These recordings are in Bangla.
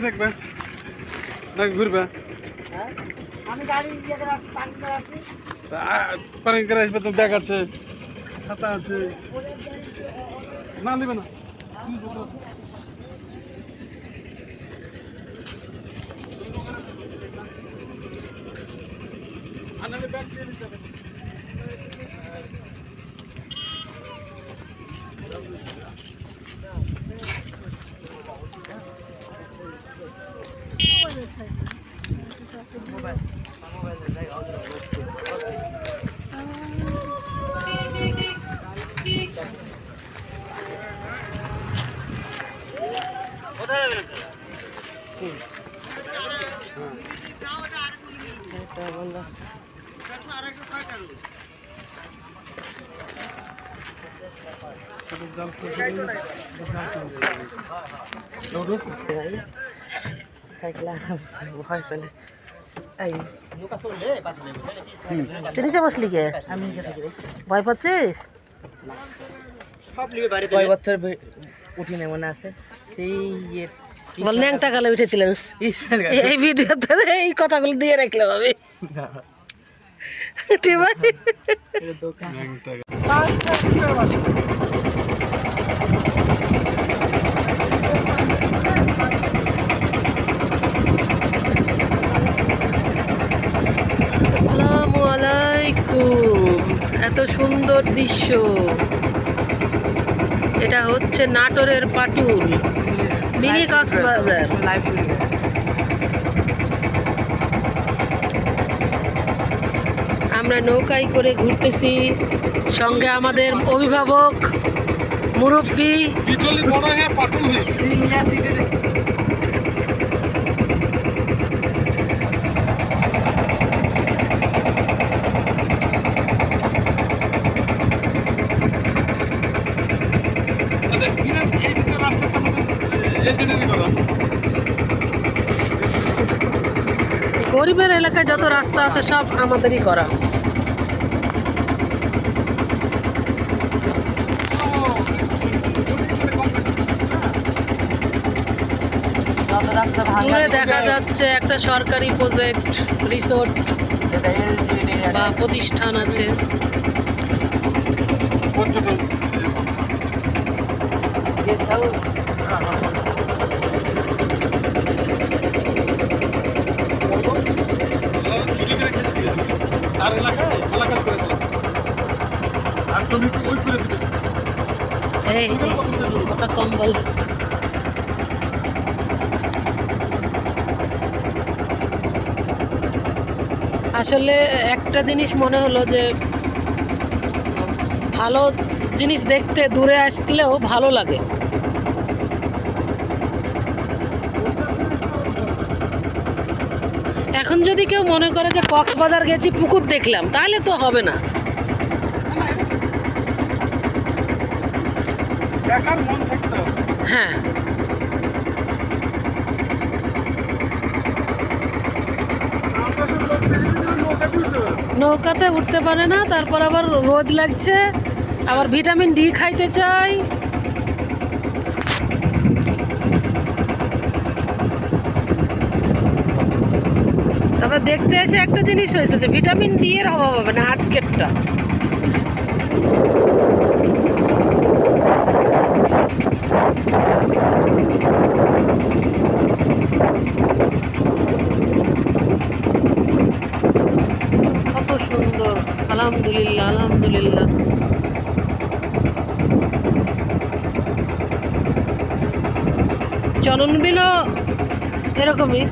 বসে থাকবে। নাকি ঘুরবে। হ্যাঁ? ইয়ে পার্কিং করে আসবে তো ব্যাগ আছে খাতা আছে। না নেবে না আনালে ব্যাগ দিয়ে দিতে হবে। এটা বলল, শুধু জাল ফেলে দিলে জাল চলে যাবে। দাও, দাও। গাড়ি। থাকলে আর ভয় পেলে এই। তুই নিচে বসলি কে? আমি। ভয় পাচ্ছিস? কয় বছর উঠি নাই মনে আছে? সেই ইয়ে বল ন্যাংটা গালে গাড়ি। এই ভিডিওতে এই কথাগুলো দিয়ে রাখলাম আমি ঠিক আছে আলাইকুম এত সুন্দর দৃশ্য। এটা হচ্ছে নাটোরের পাটুল মিনি কক্সবাজার। আমরা নৌকায় করে ঘুরতেছি সঙ্গে আমাদের অভিভাবক মুরব্বী পিটলি বড় হয়ে পাটল হয়েছে সিনিয়র সিটিজেন। আচ্ছা বিনা এই ভিতর রাস্তাটা আমাদের এজেন্টেরই করা গরিবের এলাকায় যত রাস্তা আছে, সব আমাদেরই করা। দূরে দেখা যাচ্ছে একটা সরকারি প্রজেক্ট রিসোর্ট বা প্রতিষ্ঠান আছে। পর্যটন গেস্ট হাউস চুরি করে খেতে দিয়ে তার এলাকায় মেলা করে দিলাম আর জমি ওই করে দিবে কম বল। আসলে একটা জিনিস মনে হলো যে, ভালো জিনিস দেখতে দূরে আসলেও ভালো লাগে। এখন যদি কেউ মনে করে যে কক্সবাজার গেছি পুকুর দেখলাম তাহলে তো হবে না। হ্যাঁ। নৌকাতে উঠতে পারে না তারপর আবার রোদ লাগছে আবার ভিটামিন ডি খাইতে চাই। তবে দেখতে এসে একটা জিনিস হয়েছে ভিটামিন ডি এর অভাব হবে না আজকেরটা। কত সুন্দর। আলহামদুলিল্লাহ আলহামদুলিল্লাহ। চননবিলও এরকমই।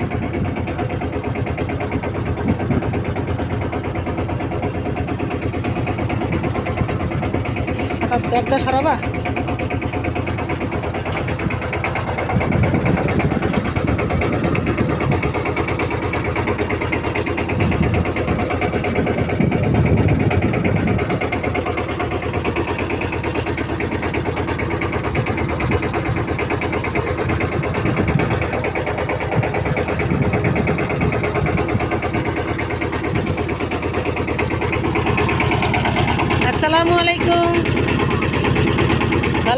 ব্যাগটা সরাবা?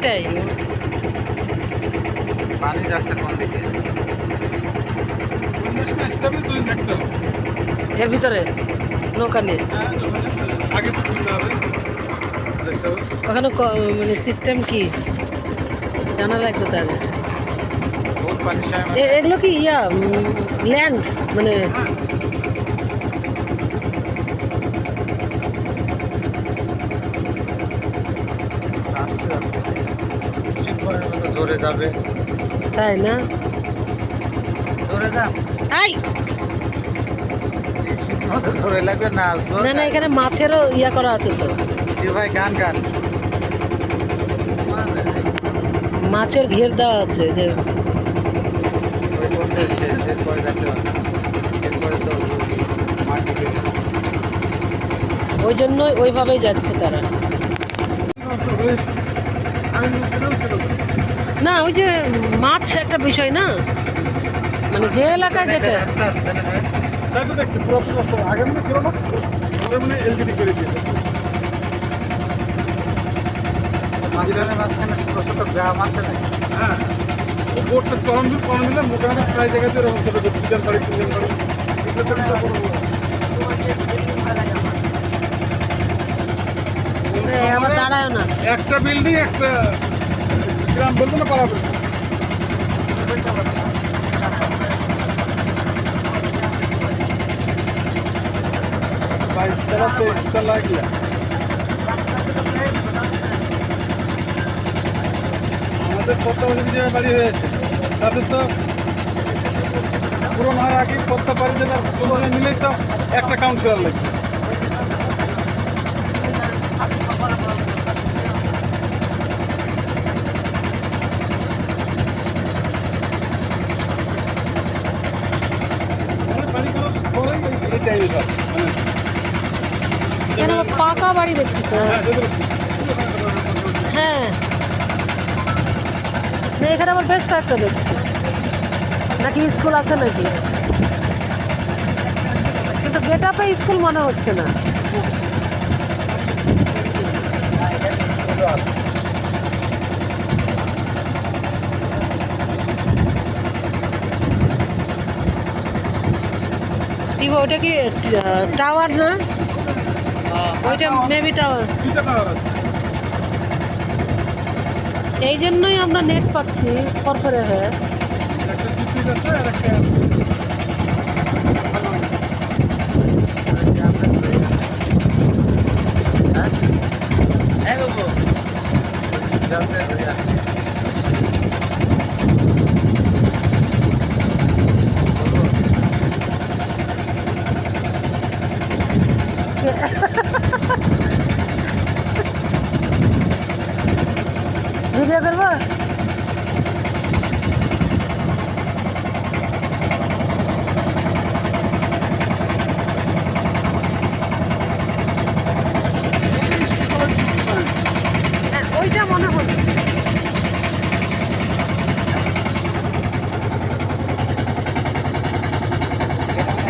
সেটাই পানি যাচ্ছে কোন দিকে? এর ভিতরে? নৌকা নিয়ে? হ্যাঁ, ওখানে ক- মানে সিস্টেম কি? জানা লাগবে তো আগে বহুত পানির সময় এ- এগুলো কি ইয়া ল্যান্ড মানে জোরে যাবে। তাই না? জোরে যা। আই স্পিড মতো জোরে লাগবে না না না এখানে মাছেরও ইয়া করা আছে তো। ভাই গান গান। মাছের ঘের দেওয়া আছে যে ওই জন্যই ওইভাবেই যাচ্ছে তারা। না ওই যে মাছ একটা বিষয় না? মানে যে এলাকায় যেটা তাই তো দেখছি পুরো পুরো পুরো। আগে মনে ছিল না? আগে এলজিডি করে দিয়েছে। মাঝখানে মাঝখানে ছোট ছোট গ্রাম আছে নাকি হ্যাঁ ও বোটটা চরম দূর কম দিলাম মোটামুটি প্রায় জায়গাতে এরকম ছোটো ছোটো বাড়ি তিনজন বাড়ি একটা বিল্ডিং একটা গ্রাম বলতো না পাড়া বলতো? বাইশ তলা তেইশ তলা গিয়া আমাদের পদ্মাবাড়ি যে বাড়ি তাদের তো পুরো নয় আগে পদ্মা বাড়ি জেলার দুজনে মিলেই তো একটা কাউন্সিলর লাগবে আমাদের বাড়ি করার পরেই এখানে আবার পাকা বাড়ি দেখছি তো? হ্যাঁ, হ্যাঁ। এখানে আমার বেশ কয়েকটা দেখছি। নাকি স্কুল আছে নাকি? কিন্তু গেট আপে স্কুল মনে হচ্ছে না। কি ওটা কি টাওয়ার না? ওইটা মেবি টাওয়ার এই জন্যই আমরা নেট পাচ্ছি একটা হ্যাঁ বাবু যাতে হইয়া ভিডিও করব হ্যাঁ, ওইটা মনে হচ্ছে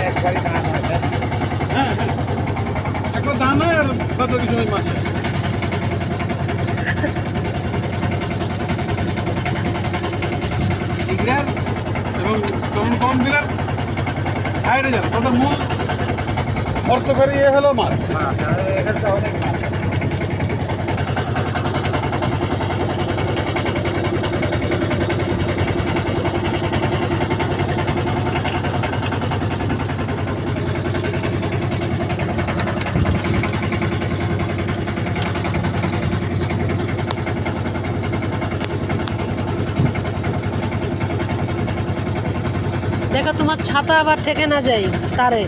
একবারই ধান হয় তাই? হ্যাঁ হ্যাঁ একটা দানা আর বাদ বাকি সময় মাছ সিগড়ার এবং চরণ কম দিলার সাইডে যাবে তাদের মূল হলো মাছ। দেখো তোমার ছাতা আবার ঠেকে না যাই তারে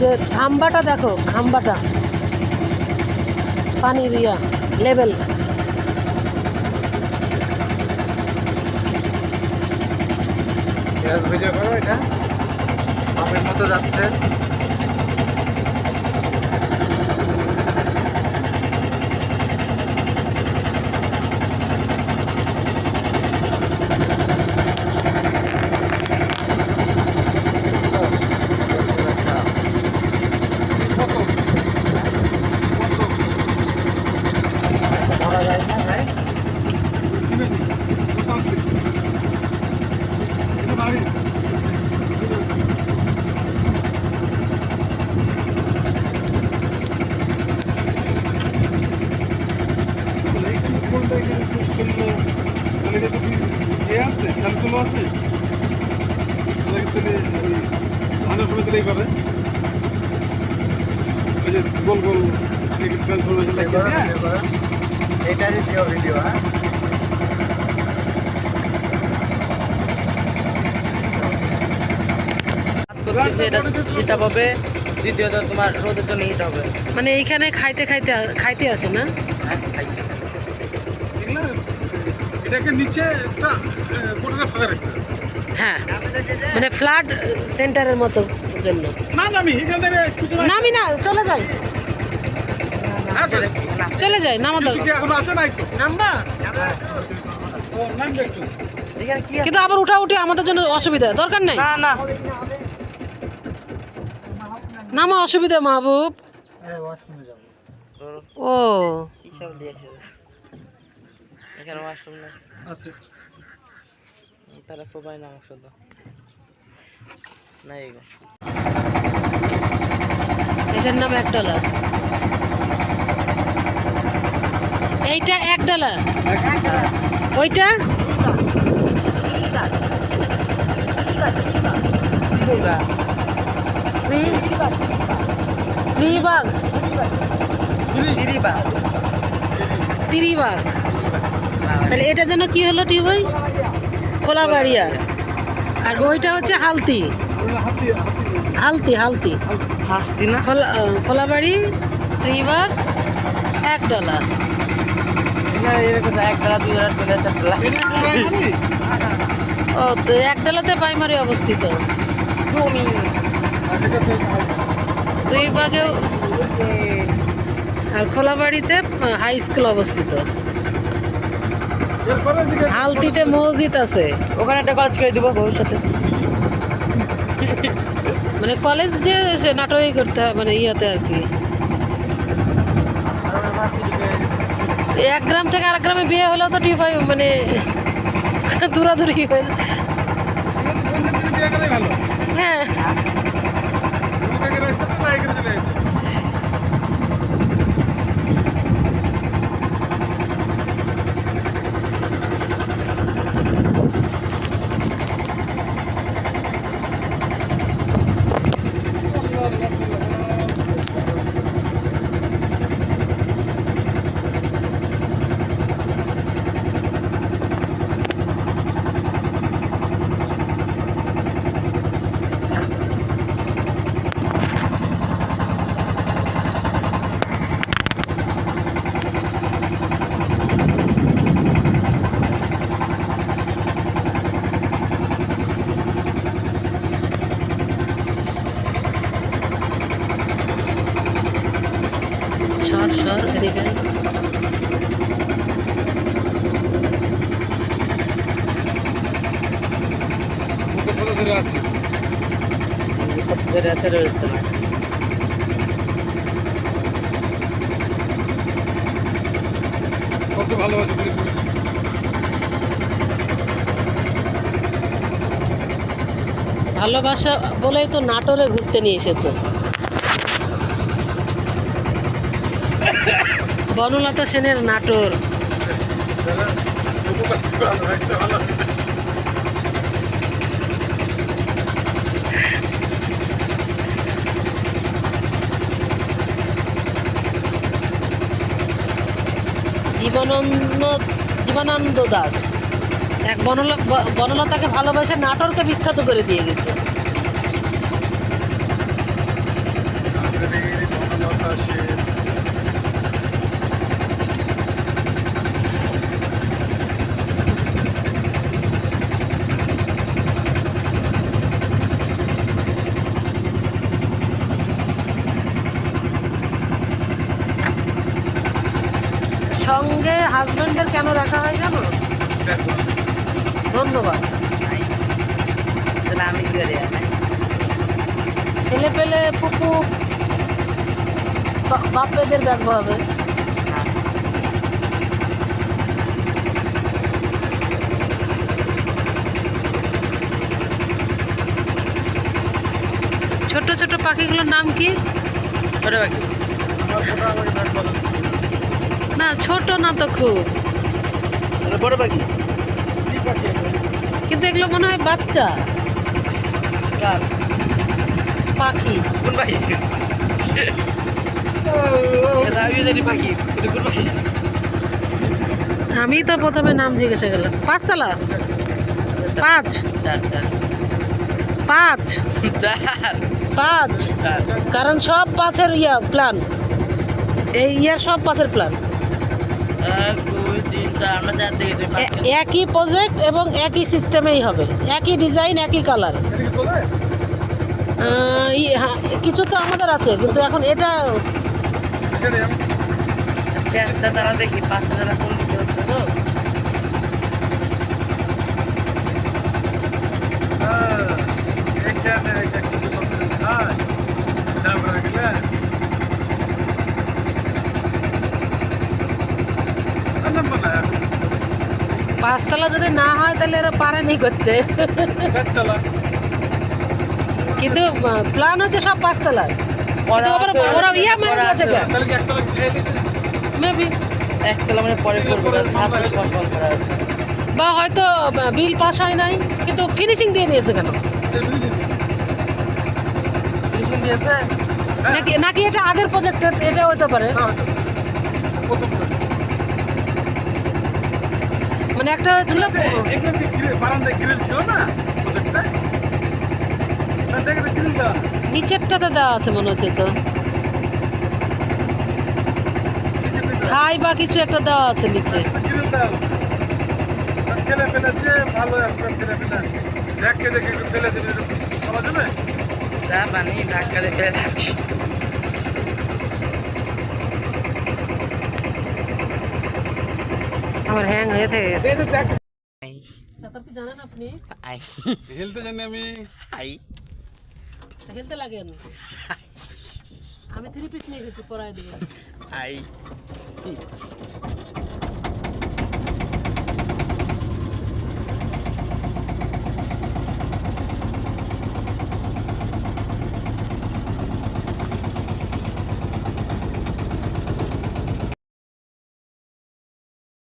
যে থাম্বাটা দেখো খাম্বাটা। পানির ইয়া লেভেল ভিডিও করো এটা। মতো যাচ্ছে ধরা যায় না ভাই আছে স্যালগুলো আছে ধানের সময় দিলেই পারে ওই যে গোল গোল ট্রান্সফরমেশন ভিডিও হ্যাঁ। করতেছে এটা হবে দ্বিতীয়ত তোমার রোদের জন্য হিট হবে। মানে এইখানে খাইতে খাইতে খাইতে আসে না? হ্যাঁ, এটাকে নিচে। হ্যাঁ মানে ফ্লাড সেন্টারের মতো। জন্য। নামি না চলে যাই। চলে যাই নামা কিছু কি দরকার এখন আছে নাই তো? নামবা? ও, নামবে একটু এখানে কি কিন্তু আবার উঠা উঠে আমাদের জন্য অসুবিধা দরকার নাই? না না। নামা অসুবিধা মাহবুব। ও। এখানে ওয়াশরুম আছে না আমার শুধু এটার নাম এক ডলার এইটা এক ডলার ওইটা? ত্রি- ত্রিবাগ। ত্রিবাগ। তাহলে এটার জন্য কি হলো টি ভাই খোলা বাড়িয়া আর ওইটা হচ্ছে হালতি। হালতি হালতি। হাসতি না? খোলা খোলাবাড়ি ত্রিবাগ এক ডলার। ও তো এক ডলাতে প্রাইমারি অবস্থিত। ত্রিবাগেও আর খোলাবাড়িতে হাই স্কুল অবস্থিত। হালতিতে মসজিদ আছে। ওখানে একটা কাজ করে দিব ভবিষ্যতে। মানে কলেজ যে সে নাটকই করতে হয় মানে ইয়েতে আর কি এক গ্রাম থেকে আরেক গ্রামে বিয়ে হলেও তো টিউব মানে দূরা দূরাদূরি হয়ে যায়। বিয়ে করাই ভালো হ্যাঁ ওটাকে রাস্তাটা যাই করে চলে যেতে সর সর এদিকে আয়। মুখে আছে? সব ধরে আছে রয়েছে না কত ভালোবাসে ভালোবাসা বলেই তো নাটোরে ঘুরতে নিয়ে এসেছ। বনলতা সেনের নাটোর যারা তবু কাছ থেকে ভালো রাখতে ভালো জীবনানন্দ জীবনানন্দ দাস। এক বনল- বনলতাকে ভালোবাসে নাটোরকে বিখ্যাত করে দিয়ে গেছে। সঙ্গে হাজবেন্ডদের কেন রাখা হয় জানো? ধন্যবাদ। তাহলে আমি করি ছেলে পেলে পুপু বা- বাপেদের দেখব হবে। ছোট ছোট পাখিগুলোর নাম কি? ছোট পাখি। ছোট না তো খুব। বড় পাখি কিন্তু এগুলো মনে হয় বাচ্চা। পাখি। কোন পাখি? আমি তো প্রথমে নাম জিজ্ঞাসা করলাম। পাঁচতলা? পাঁচ? পাঁচ? পাঁচ? কারণ সব পাঁচের ইয়া প্ল্যান এই ইয়ার সব পাঁচের প্ল্যান একই প্রজেক্ট এবং একই সিস্টেমেই হবে। একই ডিজাইন একই কালার কিছু তো আমাদের আছে কিন্তু এখন এটা তারা দেখি পাঁচশো টাকা কোন হচ্ছে তো। পাঁচতলা যদি না হয় তাহলে এরা পারেনি করতে। কিন্তু প্ল্যান হচ্ছে সব পাঁচতলার। ওরা ইয়া মেরে গেছে মেবি একতলা মানে পরে করব করা আছে। বা হয়তো বিল পাস হয় নাই কিন্তু ফিনিশিং দিয়ে দিয়েছে। কেন ফিনিশিং নাকি নাকি এটা আগের প্রজেক্ট এটা হতে পারে। মানে একটা ছিল এখান বারান্দায় গ্রিল ছিল না? নিচেরটাতে দেওয়া আছে মনে হচ্ছে তো। থাই বা কিছু একটা দেওয়া আছে নিচে। ছেলে পেলে যে ভালো একটা ছেলে পেলে। দেখে দেখে ফেলে দিলে বলা যাবে? যা পানি ধাক্কা দেখে আমার হ্যাং হয়ে থেকে গেছে। সাঁতার কি জানেন আপনি? আই হেলতে জানি আমি। আই খেলতে লাগেন আমি থ্রি পিস নিয়ে গেছি পড়ায় দিয়ে আই